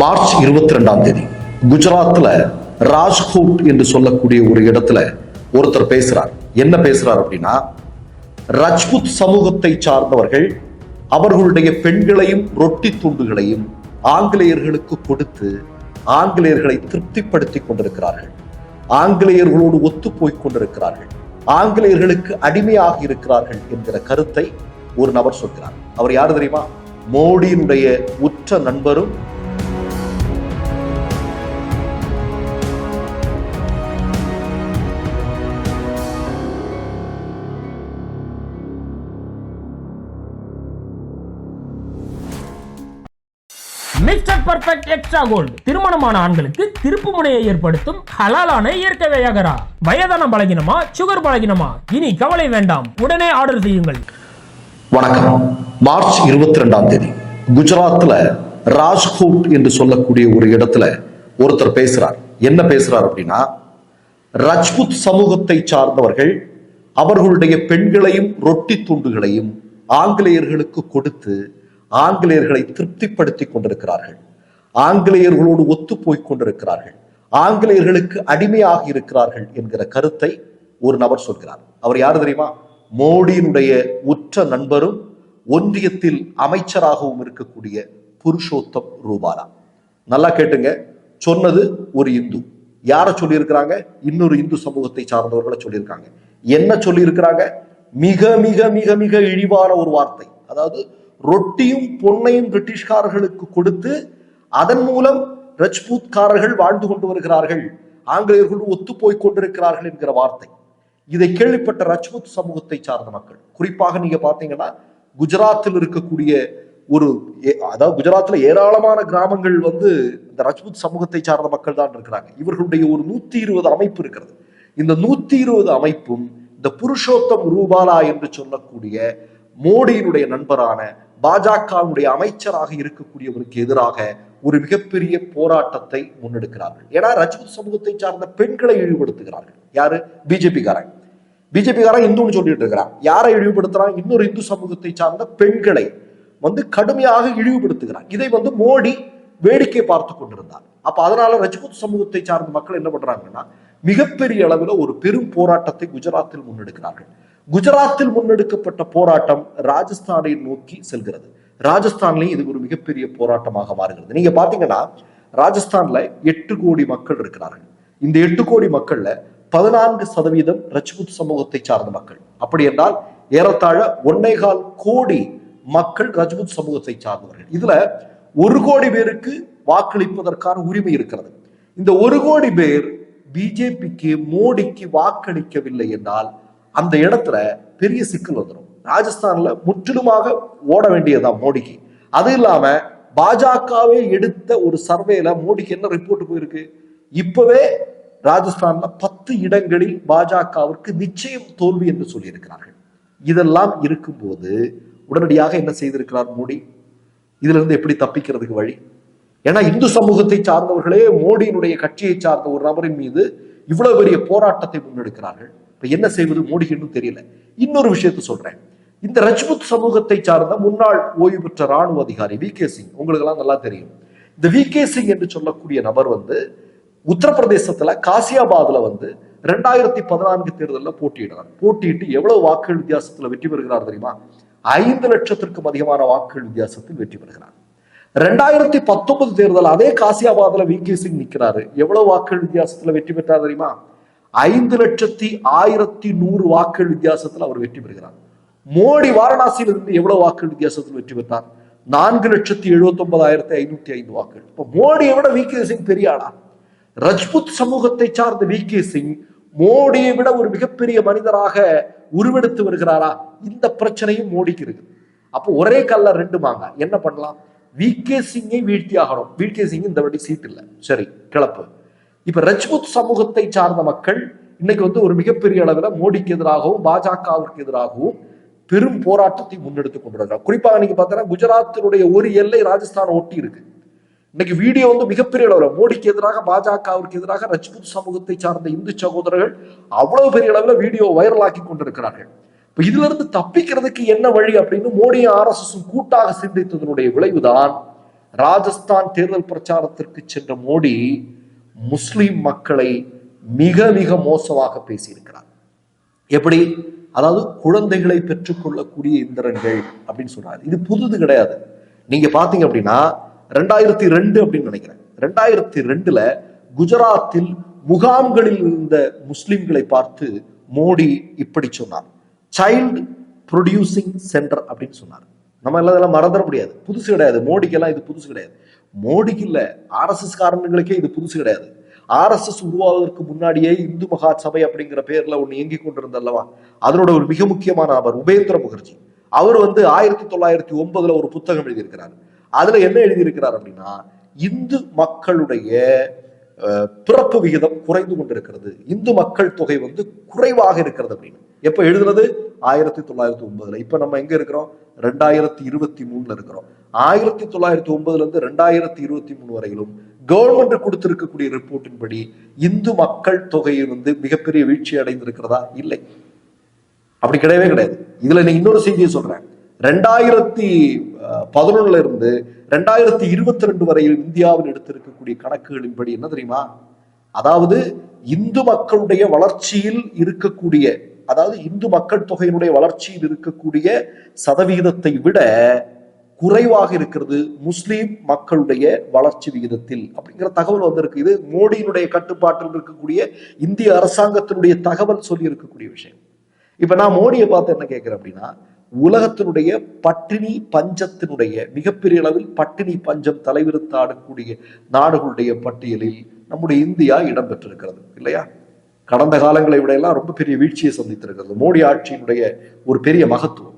March இருபத்தி ரெண்டாம் தேதி. குஜராத்ல ராஜ்கோட் என்று சொல்லக்கூடிய ஒரு இடத்துல ஒருத்தர் பேசுறார். என்ன பேசுறார் அப்படின்னா ரஜ்புத் சமூகத்தை சார்ந்தவர்கள் அவர்களுடைய பெண்களையும் ரொட்டி துண்டுகளையும் ஆங்கிலேயர்களுக்கு கொடுத்து ஆங்கிலேயர்களை திருப்திப்படுத்தி கொண்டிருக்கிறார்கள். ஆங்கிலேயர்களோடு ஒத்து போய்க் கொண்டிருக்கிறார்கள். ஆங்கிலேயர்களுக்கு அடிமையாக இருக்கிறார்கள் என்கிற கருத்தை ஒரு நபர் சொல்கிறார். அவர் யாரு தெரியுமா? மோடியினுடைய உற்ற நண்பரும் மிஸ்டர் பர்ஃபெக்ட் எக்ஸ்ட்ரா கோல்டு திருமணமான ஆண்களுக்கு திருப்பு முனையை ஏற்படுத்தும் ஹலாலான இயற்கை வையகரா. வயதான பலகினமா சுகர் பலகினமா? இனி கவலை வேண்டாம். உடனே ஆர்டர் செய்யுங்கள். வணக்கம். மார்ச் இருபத்தி ரெண்டாம் தேதி. குஜராத்ல ராஜ்கோட் என்று சொல்லக்கூடிய ஒரு இடத்துல ஒருத்தர் பேசுறார். என்ன பேசுறார் அப்படின்னா ரஜ்புத் சமூகத்தை சார்ந்தவர்கள் அவர்களுடைய பெண்களையும் ரொட்டி துண்டுகளையும் ஆங்கிலேயர்களுக்கு கொடுத்து ஆங்கிலேயர்களை திருப்திப்படுத்தி கொண்டிருக்கிறார்கள். ஆங்கிலேயர்களோடு ஒத்து போய்க் கொண்டிருக்கிறார்கள். ஆங்கிலேயர்களுக்கு அடிமையாக இருக்கிறார்கள் என்கிற கருத்தை ஒரு நபர் சொல்கிறார். அவர் யாரு தெரியுமா? மோடியினுடைய உற்ற நண்பரும் ஒன்றியத்தில் அமைச்சராகவும் இருக்கக்கூடிய புருஷோத்தம் ரூபாலா. நல்லா கேட்டுங்க. சொன்னது ஒரு இந்து. யாரை சொல்லியிருக்கிறாங்க? இன்னொரு இந்து சமூகத்தை சார்ந்தவர்களை சொல்லியிருக்காங்க. என்ன சொல்லியிருக்கிறாங்க? மிக மிக மிக மிக இழிவான ஒரு வார்த்தை. அதாவது ரொட்டியும் பொன்னையும் பிரிட்டிஷ்காரர்களுக்கு கொடுத்து அதன் மூலம் ரஜ்பூத்காரர்கள் வாழ்ந்து கொண்டு வருகிறார்கள். ஆங்கிலேயர்கள் ஒத்து போய் கொண்டிருக்கிறார்கள் என்கிற வார்த்தை. இதை கேள்விப்பட்ட ரஜ்பூத் சமூகத்தை சார்ந்த மக்கள். குறிப்பாக நீங்க பாத்தீங்கன்னா குஜராத்தில் இருக்கக்கூடிய ஒரு ஏ- அதாவது குஜராத்ல ஏராளமான கிராமங்கள் வந்து இந்த ரஜ்பூத் சமூகத்தை சார்ந்த மக்கள் தான் இருக்கிறாங்க. இவர்களுடைய ஒரு நூத்தி இருபது அமைப்பு இருக்கிறது. இந்த நூத்தி இருபது அமைப்பும் இந்த புருஷோத்தம் ரூபாலா என்று சொல்லக்கூடிய மோடியினுடைய நண்பரான பாஜகவுடைய அமைச்சராக இருக்கக்கூடியவருக்கு எதிராக ஒரு மிகப்பெரிய போராட்டத்தை முன்னெடுக்கிறார்கள். ஏன்னா ரஜ்புத் சமூகத்தை சார்ந்த பெண்களை இழிவுபடுத்துகிறார்கள். யாரு? பிஜேபி காரன் பிஜேபி காரன் இந்துன்னு சொல்லிட்டு இருக்கிறான். யாரை இழிவுபடுத்துறான்? இன்னொரு இந்து சமூகத்தை சார்ந்த பெண்களை வந்து கடுமையாக இழிவுபடுத்துகிறான். இதை வந்து மோடி வேடிக்கை பார்த்து கொண்டிருந்தார். அப்ப அதனால ரஜ்புத் சமூகத்தை சார்ந்த மக்கள் என்ன பண்றாங்கன்னா மிகப்பெரிய அளவில் ஒரு பெரும் போராட்டத்தை குஜராத்தில் முன்னெடுக்கிறார்கள். குஜராத்தில் முன்னெடுக்கப்பட்ட போராட்டம் ராஜஸ்தானை நோக்கி செல்கிறது. ராஜஸ்தான்லயும் இது ஒரு மிகப்பெரிய போராட்டமாக மாறுகிறது. நீங்க பாத்தீங்கன்னா ராஜஸ்தான்ல எட்டு கோடி மக்கள் இருக்கிறார்கள். இந்த எட்டு கோடி மக்கள்ல பதினான்கு சதவீதம் ரஜ்புத் சமூகத்தை சார்ந்த மக்கள். அப்படி என்றால் ஏறத்தாழ ஒன்னேகால் கோடி மக்கள் ரஜ்புத் சமூகத்தை சார்ந்தவர்கள். இதுல ஒரு கோடி பேருக்கு வாக்களிப்பதற்கான உரிமை இருக்கிறது. இந்த ஒரு கோடி பேர் பிஜேபிக்கு மோடிக்கு வாக்களிக்கவில்லை என்றால் அந்த இடத்துல பெரிய சிக்கல் வந்துடும் ராஜஸ்தான்ல முற்றிலுமாக ஓட வேண்டியதுதான் மோடிக்கு. அது இல்லாம பாஜகவே எடுத்த ஒரு சர்வேல மோடிக்கு என்ன ரிப்போர்ட் போயிருக்கு? இப்பவே ராஜஸ்தான்ல பத்து இடங்களில் பாஜகவிற்கு நிச்சயம் தோல்வி என்று சொல்லியிருக்கிறார்கள். இதெல்லாம் இருக்கும்போது உடனடியாக என்ன செய்திருக்கிறார் மோடி? இதுல இருந்து எப்படி தப்பிக்கிறதுக்கு வழி? ஏன்னா இந்து சமூகத்தை சார்ந்தவர்களே மோடியினுடைய கட்சியை சார்ந்த ஒரு நபரின் மீது இவ்வளவு பெரிய போராட்டத்தை முன்னெடுக்கிறார்கள். என்ன செய்வது மோடிக்கு தெரியல. இன்னொரு விஷயத்தை சொல்றேன். இந்த ரஜ்புத் சமூகத்தை சார்ந்த முன்னாள் ஓய்வு பெற்ற ராணுவ அதிகாரி வி கே சிங் உங்களுக்கு எல்லாம் நல்லா தெரியும். இந்த வி கே சிங் என்று சொல்லக்கூடிய நபர் வந்து உத்தரப்பிரதேசத்துல காசியாபாத்ல வந்து ரெண்டாயிரத்தி பதினான்கு தேர்தலில் போட்டியிடுறார். போட்டியிட்டு எவ்வளவு வாக்குகள் வித்தியாசத்துல வெற்றி பெறுகிறார் தெரியுமா? ஐந்து லட்சத்திற்கும் அதிகமான வாக்குகள் வித்தியாசத்தில் வெற்றி பெறுகிறார். ரெண்டாயிரத்தி பத்தொன்பது தேர்தல் அதே காசியாபாத்ல வி கே சிங் நிக்கிறாரு. எவ்வளவு வாக்குகள் வித்தியாசத்துல வெற்றி பெற்றார் தெரியுமா? ஐந்து லட்சத்தி ஆயிரத்தி நூறு வாக்குகள் வித்தியாசத்தில் அவர் வெற்றி பெறுகிறார். மோடி வாரணாசியிலிருந்து எவ்வளவு வாக்குகள் வித்தியாசத்தில் வெற்றி பெற்றார்? நான்கு லட்சத்தி எழுபத்தி ஒன்பதாயிரத்தி ஐநூத்தி ஐந்து வாக்குகள். இப்ப மோடியை விட வி கே சிங் பெரிய ஆளா? ரஜ்புத் சமூகத்தை சார்ந்த வி கே சிங் மோடியை விட ஒரு மிகப்பெரிய மனிதராக உருவெடுத்து வருகிறாரா? இந்த பிரச்சனையும் மோடிக்கு இருக்கு அப்போ ஒரே கல்ல ரெண்டு மாங்க. என்ன பண்ணலாம்? வி கே சிங்கை வீழ்த்தி ஆகணும் வி கே சிங் இந்த வாட்டி சீட் இல்லை. சரி கிளப்பு. இப்ப ரஜ்புத் சமூகத்தை சார்ந்த மக்கள் இன்னைக்கு வந்து ஒரு மிகப்பெரிய அளவில் மோடிக்கு எதிராகவும் பாஜகவிற்கு எதிராகவும் பெரும் போராட்டத்தை முன்னெடுத்துக் கொண்டிருக்கிறார். குறிப்பாக நீங்க பார்த்தீங்கன்னா குஜராத்தினுடைய ஒரு எல்லை ராஜஸ்தான் ஒட்டி இருக்கு. இன்னைக்கு வீடியோ வந்து மிகப்பெரிய அளவில் மோடிக்கு எதிராக பாஜகவிற்கு எதிராக ரஜ்புத் சமூகத்தை சார்ந்த இந்து சகோதரர்கள் அவ்வளவு பெரிய அளவில் வீடியோ வைரலாக்கி கொண்டிருக்கிறார்கள். இப்ப இதுல இருந்து தப்பிக்கிறதுக்கு என்ன வழி அப்படின்னு மோடியும் ஆர் எஸ் கூட்டாக சிந்தித்ததனுடைய விளைவுதான் ராஜஸ்தான் தேர்தல் பிரச்சாரத்திற்கு சென்ற மோடி முஸ்லீம் மக்களை மிக மிக மோசமாக பேசியிருக்கிறார். எப்படி? அதாவது குழந்தைகளை பெற்றுக்கொள்ளக்கூடிய இந்திரன்கள் அப்படின்னு சொல்றாரு இது புதுது கிடையாது. நீங்க பாத்தீங்க அப்படின்னா ரெண்டாயிரத்தி ரெண்டு அப்படின்னு நினைக்கிறேன். ரெண்டாயிரத்தி ரெண்டுல குஜராத்தில் முகாம்களில் இருந்த முஸ்லிம்களை பார்த்து மோடி இப்படி சொன்னார். சைல்டு ப்ரொடியூசிங் சென்டர் அப்படின்னு சொன்னார். நம்ம எல்லாம் இதெல்லாம் மறந்துட முடியாது. புதுசு கிடையாது. மோடிக்கெல்லாம் இது புதுசு கிடையாது. மோடிக்கு இல்ல ஆர்எஸ்எஸ் காரணங்களுக்கே இது புதுசு கிடையாது. ஆர்எஸ்எஸ் உருவாவதற்கு முன்னாடியே இந்து மகா சபை அப்படிங்கிற பேர்ல ஒண்ணு இயங்கி கொண்டிருந்தல்லவா? அதனோட ஒரு மிக முக்கியமான நபர் உபேந்திர முகர்ஜி. அவர் வந்து ஆயிரத்தி தொள்ளாயிரத்தி ஒன்பதுல ஒரு புத்தகம் எழுதியிருக்கிறார். அதுல என்ன எழுதியிருக்கிறார் அப்படின்னா இந்து மக்களுடைய அஹ், பிறப்பு விகிதம் குறைந்து கொண்டிருக்கிறது. இந்து மக்கள் தொகை வந்து குறைவாக இருக்கிறது அப்படின்னு. எப்ப எழுதுனது? ஆயிரத்தி தொள்ளாயிரத்தி ஒன்பதுல. இப்ப நம்ம எங்க இருக்கிறோம்? ரெண்டாயிரத்தி இருபத்தி மூணுல இருக்கிறோம். ஆயிரத்தி தொள்ளாயிரத்தி ஒன்பதுல இருந்து ரெண்டாயிரத்தி இருபத்தி மூணு வரையிலும் கவர்மெண்ட் கொடுத்திருக்கக்கூடிய ரிப்போர்ட்டின் படி இந்து மக்கள் தொகை வந்து மிகப்பெரிய வீழ்ச்சி அடைந்திருக்கிறதா? இல்லை. அப்படி கிடையவே கிடையாது. இதுல நீ இன்னொரு செய்தியை சொல்றேன். ரெண்டாயிரத்தி பதினொன்னுல இருந்து ரெண்டாயிரத்தி இருபத்தி ரெண்டு வரையில் இந்தியாவில் எடுத்திருக்கக்கூடிய கணக்குகளின்படி என்ன தெரியுமா? அதாவது இந்து மக்களுடைய வளர்ச்சியில் இருக்கக்கூடிய அதாவது இந்து மக்கள் தொகையினுடைய வளர்ச்சியில் இருக்கக்கூடிய சதவிகிதத்தை விட குறைவாக இருக்கிறது முஸ்லீம் மக்களுடைய வளர்ச்சி விகிதத்தில். அப்படிங்கிற தகவல் வந்திருக்கு. இது மோடியினுடைய கட்டுப்பாட்டில் இருக்கக்கூடிய இந்திய அரசாங்கத்தினுடைய தகவல் சொல்லி இருக்கக்கூடிய விஷயம். இப்ப நான் மோடியை பார்த்து என்ன கேட்கிறேன் அப்படின்னா உலகத்தினுடைய பட்டினி பஞ்சத்தினுடைய மிகப்பெரிய அளவில் பட்டினி பஞ்சம் தலைவிரித்தாடக்கூடிய நாடுகளுடைய பட்டியலில் நம்முடைய இந்தியா இடம்பெற்றிருக்கிறது இல்லையா? கடந்த காலங்களை விட எல்லாம் ரொம்ப பெரிய வீழ்ச்சியை சந்தித்திருக்கிறது. மோடி ஆட்சியினுடைய ஒரு பெரிய மகத்துவம்.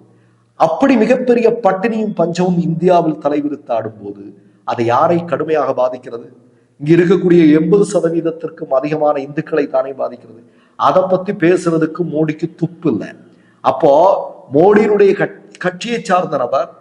அப்படி மிகப்பெரிய பட்டினியும் பஞ்சமும் இந்தியாவில் தலைவிரித்தாடும் போது அதை யாரை கடுமையாக பாதிக்கிறது? இங்க இருக்கக்கூடிய எண்பது சதவீதத்திற்கும் அதிகமான இந்துக்களை தானே பாதிக்கிறது. அதை பத்தி பேசுறதுக்கு மோடிக்கு துப்பு இல்லை. அப்போ மோடியினுடைய கட்- கட்சியை சார்ந்த நபர்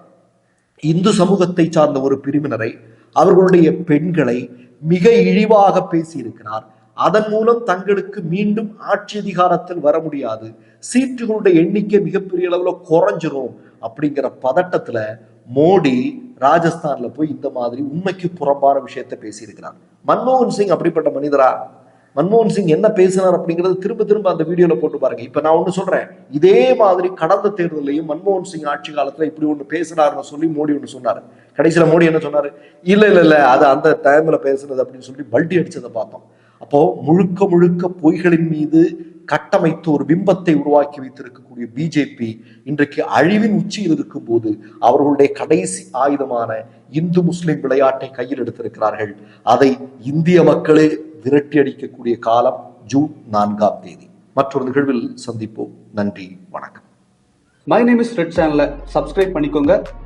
இந்து சமூகத்தை சார்ந்த ஒரு பிரிவினரை அவர்களுடைய பெண்களை மிக இழிவாக பேசியிருக்கிறார். அதன் மூலம் தங்களுக்கு மீண்டும் ஆட்சி அதிகாரத்தில் வர முடியாது. சீட்டுகளுடைய எண்ணிக்கை மிகப்பெரிய அளவில் குறைஞ்சிரும் அப்படிங்கிற பதட்டத்துல மோடி ராஜஸ்தான்ல போய் இந்த மாதிரி உண்மைக்கு புறம்பான விஷயத்தை பேசியிருக்கிறார். மன்மோகன் சிங் அப்படிப்பட்ட மனிதரா? மன்மோகன் சிங் என்ன பேசினார் அப்படிங்கறது திரும்ப திரும்ப அந்த வீடியோல போட்டு பாருங்க. இப்ப நான் ஒண்ணு சொல்றேன். இதே மாதிரி கடந்த தேர்தலையும் மன்மோகன் சிங் ஆட்சி காலத்துல இப்படி ஒண்ணு பேசினாருன்னு சொல்லி மோடி ஒண்ணு சொன்னாரு. கடைசியில மோடி என்ன சொன்னாரு? இல்ல இல்ல இல்ல அது அந்த டைம்ல பேசுனது அப்படின்னு சொல்லி பல்டி அடிச்சதை பார்த்தோம். அப்போ முழுக்க முழுக்க பொய்களின் மீது கட்டமைத்து ஒரு பிம்பத்தை உருவாக்கி வைத்திருக்கக்கூடிய பிஜேபி இன்றைக்கு அழிவின் உச்சியில் இருக்கும் போது அவர்களுடைய கடைசி ஆயுதமான இந்து முஸ்லிம் விளையாட்டை கையில் எடுத்திருக்கிறார்கள். அதை இந்திய மக்களே விரட்டி அடிக்கக்கூடிய காலம் ஜூன் நான்காம் தேதி. மற்றொரு நிகழ்வில் சந்திப்போம். நன்றி. வணக்கம். மை நேம் இஸ் ரெட் சேனலை சப்ஸ்கிரைப் பண்ணிக்கோங்க.